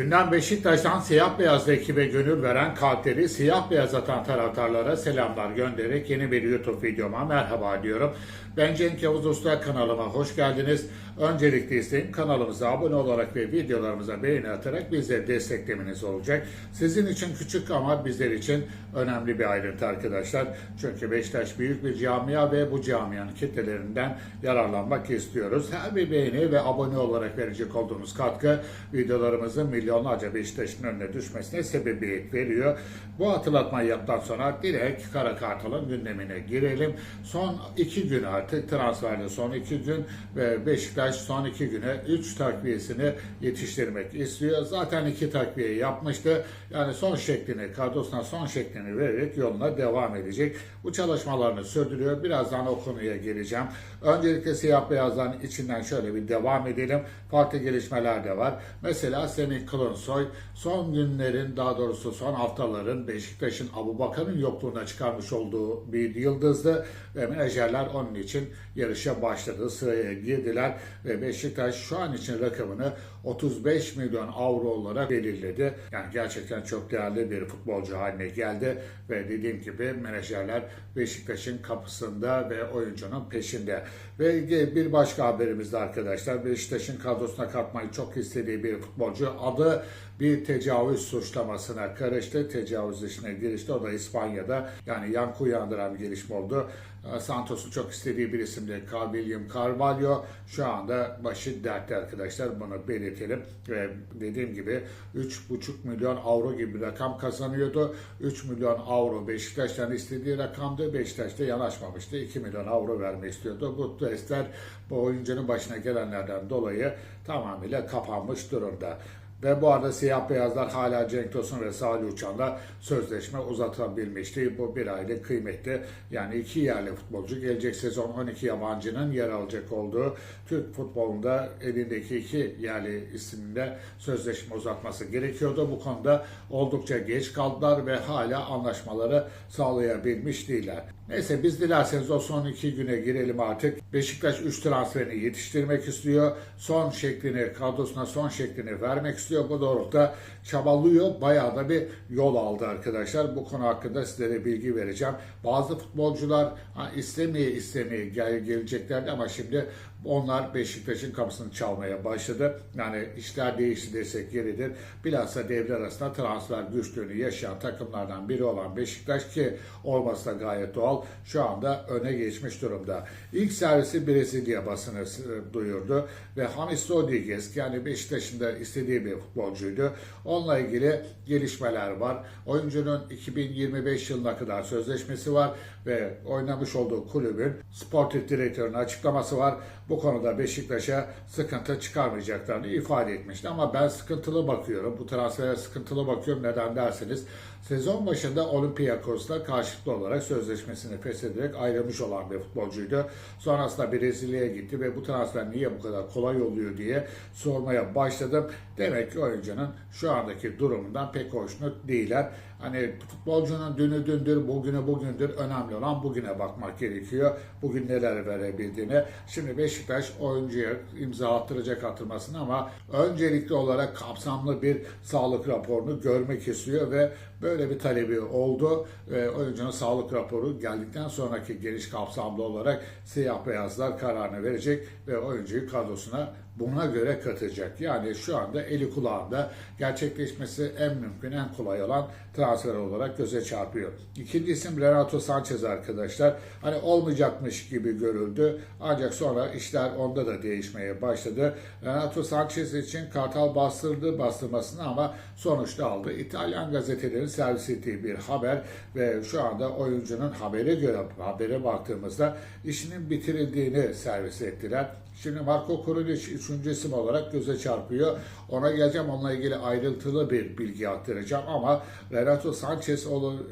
Gündem Beşiktaş'tan siyah beyazlı ekibe gönül veren kalpleri siyah beyaz atan taraftarlara selamlar göndererek yeni bir YouTube videoma merhaba diyorum. Ben Cenk Yavuz Usta kanalıma hoş geldiniz. Öncelikle isteğim kanalımıza abone olarak ve videolarımıza beğeni atarak bize desteklemeniz olacak. Sizin için küçük ama bizler için önemli bir ayrıntı arkadaşlar. Çünkü Beşiktaş büyük bir camia ve bu camianın kitlelerinden yararlanmak istiyoruz. Her bir beğeni ve abone olarak verecek olduğunuz katkı videolarımızın milyonlarca Beşiktaş'ın önüne düşmesine sebebiyet veriyor. Bu hatırlatmayı yaptıktan sonra direkt Kara Kartal'ın gündemine girelim. Son iki gün artık transferde son iki gün ve Beşiktaş son iki güne üç takviyesini yetiştirmek istiyor. Zaten iki takviye yapmıştı. Yani son şeklini, kadrosuna son şeklini vererek yoluna devam edecek. Bu çalışmalarını sürdürüyor. Birazdan o konuya geleceğim. Öncelikle siyah beyazların içinden şöyle bir devam edelim. Farklı gelişmeler de var. Mesela Semih Kılınsoy son günlerin daha doğrusu son haftaların Beşiktaş'ın Abu Bakar'ın yokluğuna çıkarmış olduğu bir yıldızdı ve menajerler onun için yarışa başladı. Sıraya girdiler ve Beşiktaş şu an için rakamını 35 milyon avro olarak belirledi. Yani gerçekten çok değerli bir futbolcu haline geldi ve dediğim gibi menajerler Beşiktaş'ın kapısında ve oyuncunun peşinde. Ve bir başka haberimiz de arkadaşlar Beşiktaş'ın kadrosuna katmayı çok istediği bir futbolcu adı bir tecavüz suçlamasına karıştı. Tecavüz işine girişti. O da İspanya'da. Yani yankı uyandıran bir gelişme oldu. Santos'un çok istediği bir isim de William Carvalho. Şu anda başı dertte arkadaşlar. Bunu belirtelim. Ve dediğim gibi 3,5 milyon avro gibi bir rakam kazanıyordu. 3 milyon avro Beşiktaş'tan istediği rakamdı. Beşiktaş'ta yanaşmamıştı. 2 milyon avro vermek istiyordu. Bu testler bu oyuncunun başına gelenlerden dolayı tamamıyla kapanmış durumda. Ve bu arada siyah beyazlar hala Cenk Tosun ve Salih Uçan'la sözleşme uzatabilmişti. Bu bir aylık kıymetli. Yani iki yerli futbolcu gelecek sezon 12 yabancının yer alacak olduğu Türk futbolunda elindeki iki yerli isimle sözleşme uzatması gerekiyordu. Bu konuda oldukça geç kaldılar ve hala anlaşmaları sağlayabilmiş değiller. Neyse biz dilerseniz o son iki güne girelim artık. Beşiktaş 3 transferini yetiştirmek istiyor. Son şeklini, kadrosuna son şeklini vermek istiyor. Bu doğrultuda çabalıyor. Bayağı da bir yol aldı arkadaşlar. Bu konu hakkında sizlere bilgi vereceğim. Bazı futbolcular ha, istemeye istemeye gel, geleceklerdi ama şimdi onlar Beşiktaş'ın kapısını çalmaya başladı. Yani işler değişti desek yeridir. Bilhassa devre arasında transfer güçlüğünü yaşayan takımlardan biri olan Beşiktaş ki olması da gayet doğal. Şu anda öne geçmiş durumda. İlk servisi Brezilya basını duyurdu ve James Rodriguez yani Beşiktaş'ın da istediği bir futbolcuydu. Onunla ilgili gelişmeler var. Oyuncunun 2025 yılına kadar sözleşmesi var ve oynamış olduğu kulübün sportif direktörünün açıklaması var. Bu konuda Beşiktaş'a sıkıntı çıkarmayacaklarını ifade etmişti. Ama ben sıkıntılı bakıyorum. Bu transfere sıkıntılı bakıyorum. Neden derseniz sezon başında Olympiakos'la karşılıklı olarak sözleşmesini feshederek ayrılmış olan bir futbolcuydu. Sonrasında Brezilya'ya gitti ve bu transfer niye bu kadar kolay oluyor diye sormaya başladım. Demek ki oyuncunun şu andaki durumundan pek hoşnut değiller. Hani futbolcunun dünü dündür, bugünü bugündür. Önemli olan bugüne bakmak gerekiyor. Bugün neler verebildiğini. Şimdi Beşiktaş oyuncuya imza attıracak atılmasını ama öncelikli olarak kapsamlı bir sağlık raporunu görmek istiyor ve böyle bir talebi oldu. Ve oyuncunun sağlık raporu geldikten sonraki geniş kapsamlı olarak siyah beyazlar kararını verecek ve oyuncuyu kadrosuna buna göre katacak. Yani şu anda eli kulağında gerçekleşmesi en mümkün, en kolay olan transfer olarak göze çarpıyor. İkinci isim Renato Sanchez arkadaşlar. Hani olmayacakmış gibi görüldü. Ancak sonra işler onda da değişmeye başladı. Renato Sanchez için Kartal bastırdı bastırmasını ama sonuçta aldı. İtalyan gazetelerin servis ettiği bir haber ve şu anda oyuncunun habere göre habere baktığımızda işinin bitirildiğini servis ettiler. Şimdi Marco Kurilic üçüncü isim olarak göze çarpıyor. Ona geleceğim. Onunla ilgili ayrıntılı bir bilgi aktaracağım ama Renato Sanchez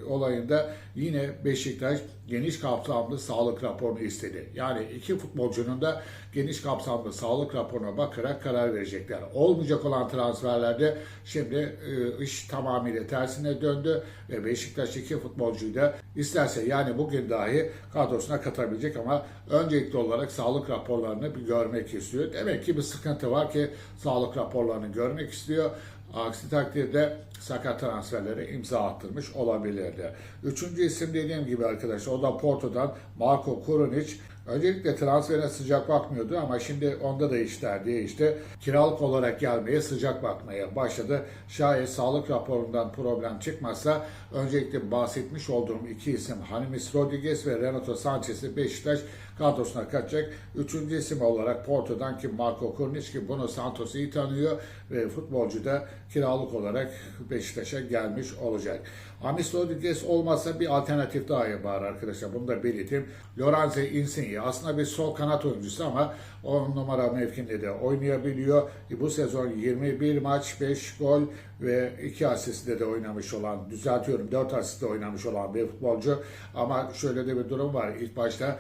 olayında yine Beşiktaş geniş kapsamlı sağlık raporunu istedi. Yani iki futbolcunun da geniş kapsamlı sağlık raporuna bakarak karar verecekler. Olmayacak olan transferlerde şimdi e, iş tamamıyla tersine döndü ve Beşiktaş iki futbolcuyu da isterse yani bugün dahi kadrosuna katabilecek ama öncelikli olarak sağlık raporlarını bir görmek istiyor. Demek ki bir sıkıntı var ki sağlık raporlarını görmek istiyor. Aksi takdirde sakat transferlere imza attırmış olabilirdi. Üçüncü isim dediğim gibi arkadaşlar o da Porto'dan Marco Kurunic. Öncelikle transfere sıcak bakmıyordu ama şimdi onda da işler değişti. Kiralık olarak gelmeye sıcak bakmaya başladı. Şayet sağlık raporundan problem çıkmazsa öncelikle bahsetmiş olduğum iki isim Hanimis Rodriguez ve Renato Sanchez'i Beşiktaş kadrosuna katacak. Üçüncü isim olarak Porto'dan ki Marco Kurnic ki bunu Santos iyi tanıyor ve futbolcu da kiralık olarak Beşiktaş'a gelmiş olacak. Hamis Rodriguez olmasa bir alternatif daha yapar arkadaşlar. Bunu da belirteyim. Lorenzo Insigne aslında bir sol kanat oyuncusu ama 10 numara mevkinde de oynayabiliyor. E, Bu sezon 21 maç, 5 gol ve 2 asistle de oynamış olan, düzeltiyorum 4 asistle oynamış olan bir futbolcu. Ama şöyle de bir durum var. İlk başta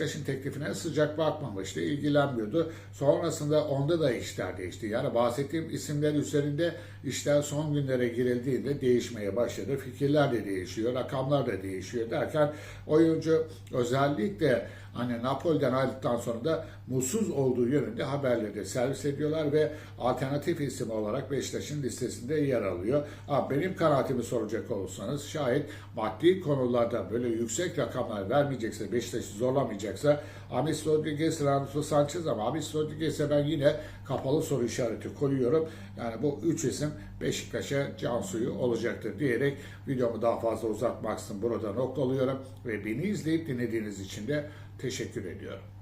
Beşiktaş'ın teklifine sıcak bakmamıştı, ilgilenmiyordu. Sonrasında onda da işler değişti. Yani bahsettiğim isimler üzerinde işler son günlere girildiğinde değişmeye başladı. Fikirler de değişiyor, rakamlar da değişiyor derken oyuncu özellikle hani Napoli'den ayrıldıktan sonra da mutsuz olduğu yönünde haberleri servis ediyorlar ve alternatif isim olarak Beşiktaş'ın listesinde yer alıyor. Ha, benim kanaatimi soracak olursanız şayet maddi konularda böyle yüksek rakamlar vermeyecekse, Beşiktaş'ı zorlamayacaksa Amis Rodriguez, Renato Sanchez ama Amis Rodriguez'e ben yine kapalı soru işareti koyuyorum. Yani bu üç isim Beşiktaş'a can suyu olacaktır diyerek videomu daha fazla uzatmaksızın burada noktalıyorum ve beni izleyip dinlediğiniz için de teşekkür ediyorum.